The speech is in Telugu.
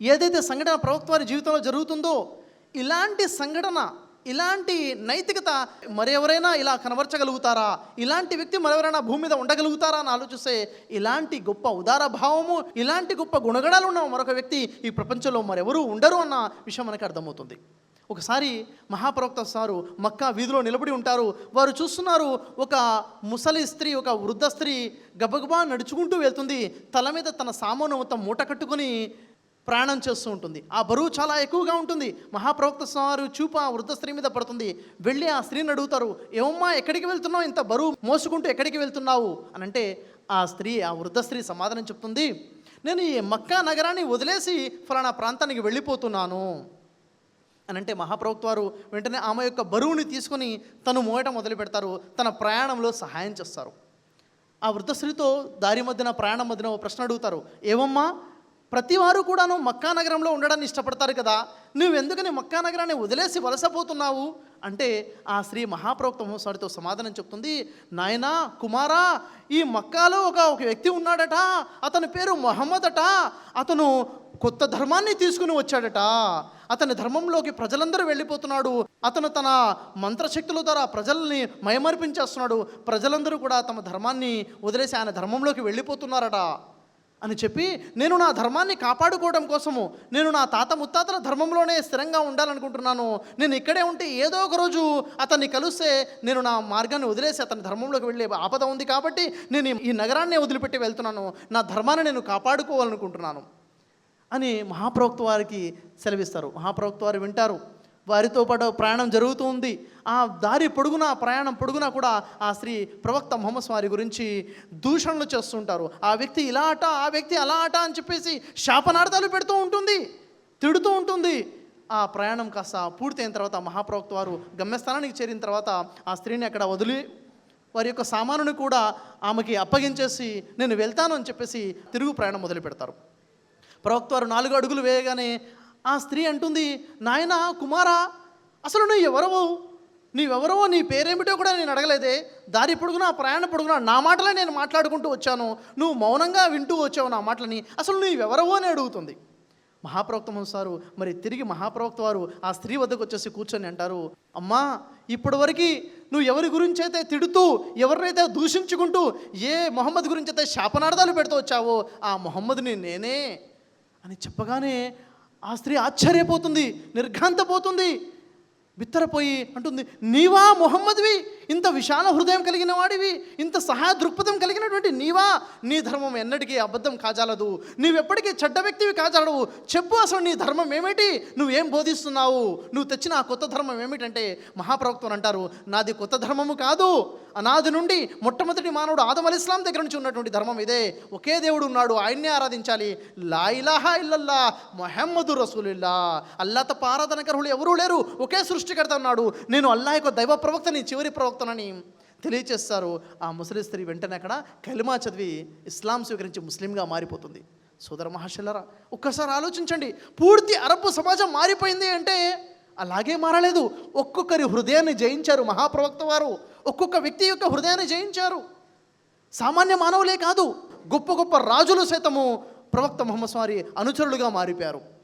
ఏదైతే సంఘటన ప్రవక్త వారి జీవితంలో జరుగుతుందో ఇలాంటి సంఘటన ఇలాంటి నైతికత మరెవరైనా ఇలా కనబరచగలుగుతారా? ఇలాంటి వ్యక్తి మరెవరైనా భూమి మీద ఉండగలుగుతారా అని ఆలోచిస్తే ఇలాంటి గొప్ప ఉదార భావము ఇలాంటి గొప్ప గుణగణాలు ఉన్న మరొక వ్యక్తి ఈ ప్రపంచంలో మరెవరూ ఉండరు అన్న విషయం మనకు అర్థమవుతుంది. ఒకసారి మహాప్రవక్త సారు మక్కా వీధిలో నిలబడి ఉంటారు. వారు చూస్తున్నారు ఒక ముసలి స్త్రీ ఒక వృద్ధ స్త్రీ గబగబా నడుచుకుంటూ వెళ్తుంది. తల మీద తన సామాను మొత్తం మూట కట్టుకొని ప్రయాణం చేస్తూ ఉంటుంది. ఆ బరువు చాలా ఎక్కువగా ఉంటుంది. మహాప్రవక్త స్వామి చూప ఆ వృద్ధ స్త్రీ మీద పడుతుంది. వెళ్ళి ఆ స్త్రీని అడుగుతారు ఏమమ్మా ఎక్కడికి వెళ్తున్నావు? ఇంత బరువు మోసుకుంటూ ఎక్కడికి వెళ్తున్నావు? అని అంటే ఆ స్త్రీ ఆ వృద్ధ స్త్రీ సమాధానం చెప్తుంది నేను ఈ మక్కా నగరాన్ని వదిలేసి ఫలానా ప్రాంతానికి వెళ్ళిపోతున్నాను. అని అంటే మహాప్రవక్త వారు వెంటనే ఆమె యొక్క బరువుని తీసుకొని తను మోయటం మొదలు పెడతారు తన ప్రయాణంలో సహాయం చేస్తారు. ఆ వృద్ధ స్త్రీతో దారి మధ్యన ప్రయాణం మధ్యన ఓ ప్రశ్న అడుగుతారు ఏమమ్మా ప్రతి వారు కూడాను మక్కా నగరంలో ఉండడాన్ని ఇష్టపడతారు కదా. నువ్వు ఎందుకని మక్కా నగరాన్ని వదిలేసి వలసపోతున్నావు? అంటే ఆ స్త్రీ మహాప్రవక్త మోసారితో సమాధానం చెప్తుంది నాయనా కుమారా ఈ మక్కాలో ఒక ఒక వ్యక్తి ఉన్నాడట. అతని పేరు మొహమ్మద్ అట. అతను కొత్త ధర్మాన్ని తీసుకుని వచ్చాడట. అతని ధర్మంలోకి ప్రజలందరూ వెళ్ళిపోతున్నాడు. అతను తన మంత్రశక్తుల ద్వారా ప్రజల్ని మయమర్పించేస్తున్నాడు. ప్రజలందరూ కూడా తమ ధర్మాన్ని వదిలేసి ఆయన ధర్మంలోకి వెళ్ళిపోతున్నారట. అని చెప్పి నేను నా ధర్మాన్ని కాపాడుకోవడం కోసము నేను నా తాత ముత్తాతల ధర్మంలోనే స్థిరంగా ఉండాలనుకుంటున్నాను. నేను ఇక్కడే ఉంటే ఏదో ఒక రోజు అతన్ని కలిస్తే నేను నా మార్గాన్ని వదిలేసి అతని ధర్మంలోకి వెళ్ళే ఆపద ఉంది కాబట్టి నేను ఈ నగరాన్ని వదిలిపెట్టి వెళ్తున్నాను. నా ధర్మాన్ని నేను కాపాడుకోవాలనుకుంటున్నాను. అని మహాప్రవక్త వారికి సెలవిస్తారు. మహాప్రవక్త వారు వింటారు. వారితో పాటు ప్రయాణం జరుగుతూ ఉంది. ఆ దారి పొడుగునా ప్రయాణం పొడుగునా కూడా ఆ స్త్రీ ప్రవక్త మొహమ్మద్ వారి గురించి దూషణలు చేస్తుంటారు. ఆ వ్యక్తి ఇలా అట ఆ వ్యక్తి అలా అట అని చెప్పేసి శాపనార్థాలు పెడుతూ ఉంటుంది తిడుతూ ఉంటుంది. ఆ ప్రయాణం కాస్త పూర్తయిన తర్వాత మహాప్రవక్త వారు గమ్యస్థానానికి చేరిన తర్వాత ఆ స్త్రీని అక్కడ వదిలి వారి యొక్క సామానుని కూడా ఆమెకి అప్పగించేసి నేను వెళ్తాను అని చెప్పేసి తిరుగు ప్రయాణం మొదలు పెడతారు ప్రవక్త వారు నాలుగు అడుగులు వేయగానే ఆ ఆ స్త్రీ అంటుంది నాయనా కుమారా అసలు నువ్వు ఎవరవో నీవెవరో నీ పేరేమిటో కూడా నేను అడగలేదే. దారి పొడుగునా ప్రయాణ పొడుగునా నా మాటలే నేను మాట్లాడుకుంటూ వచ్చాను. నువ్వు మౌనంగా వింటూ వచ్చావు నా మాటలని. అసలు నువ్వెవరవో అని అడుగుతుంది. మహాప్రవక్త సారు మరి తిరిగి మహాప్రవక్త వారు ఆ స్త్రీ వద్దకు వచ్చేసి కూర్చొని అంటారు అమ్మా ఇప్పటివరకు నువ్వు ఎవరి గురించి అయితే తిడుతూ ఎవరినైతే దూషించుకుంటూ ఏ మొహమ్మద్ గురించి అయితే శాపనార్థాలు పెడుతూ వచ్చావో ఆ మొహమ్మద్ని నేనే అని చెప్పగానే ఆ స్త్రీ ఆశ్చర్యపోతుంది నిర్ఘాంతపోతుంది. బిత్తరపోయి అంటుంది నీవా మొహమ్మద్వి? ఇంత విశాల హృదయం కలిగిన వాడివి. ఇంత సహాయ దృక్పథం కలిగినటువంటి నీవా? నీ ధర్మం ఎన్నటికీ అబద్ధం కాజాలదు. నీవెప్పటికీ చెడ్డ వ్యక్తివి కాజాలవు. చెప్పు అసలు నీ ధర్మం ఏమిటి? నువ్వేం బోధిస్తున్నావు? నువ్వు తెచ్చిన ఆ కొత్త ధర్మం ఏమిటంటే మహాప్రవక్తలు అంటారు నాది కొత్త ధర్మము కాదు. అనాది నుండి మొట్టమొదటి మానవుడు ఆదం అలిస్లాం దగ్గర నుంచి ఉన్నటువంటి ధర్మం ఇదే. ఒకే దేవుడు ఉన్నాడు. ఆయన్నే ఆరాధించాలి. లాయిలాహా ఇల్లల్లా. మొహమ్మదు రసూలిల్లా. అల్లా తప్ప ఆరాధనకరులు ఎవరూ లేరు. ఒకే సృష్టి సృష్టికర్త ఉన్నాడు నేను అల్లా యొక్క దైవ ప్రవక్తని చివరి ప్రవక్తనని తెలియచేస్తారు. ఆ ముసలి స్త్రీ వెంటనే అక్కడ కలిమా చదివి ఇస్లాం స్వీకరించి ముస్లింగా మారిపోతుంది. సోదర మహాశల్లరా ఒక్కసారి ఆలోచించండి. పూర్తి అరబ్ సమాజం మారిపోయింది అంటే అలాగే మారలేదు. ఒక్కొక్కరి హృదయాన్ని జయించారు మహాప్రవక్త వారు. ఒక్కొక్క వ్యక్తి యొక్క హృదయాన్ని జయించారు. సామాన్య మానవులే కాదు గొప్ప గొప్ప రాజులు సైతము ప్రవక్త మొహమ్మద్ స్వారి అనుచరులుగా మారిపోయారు.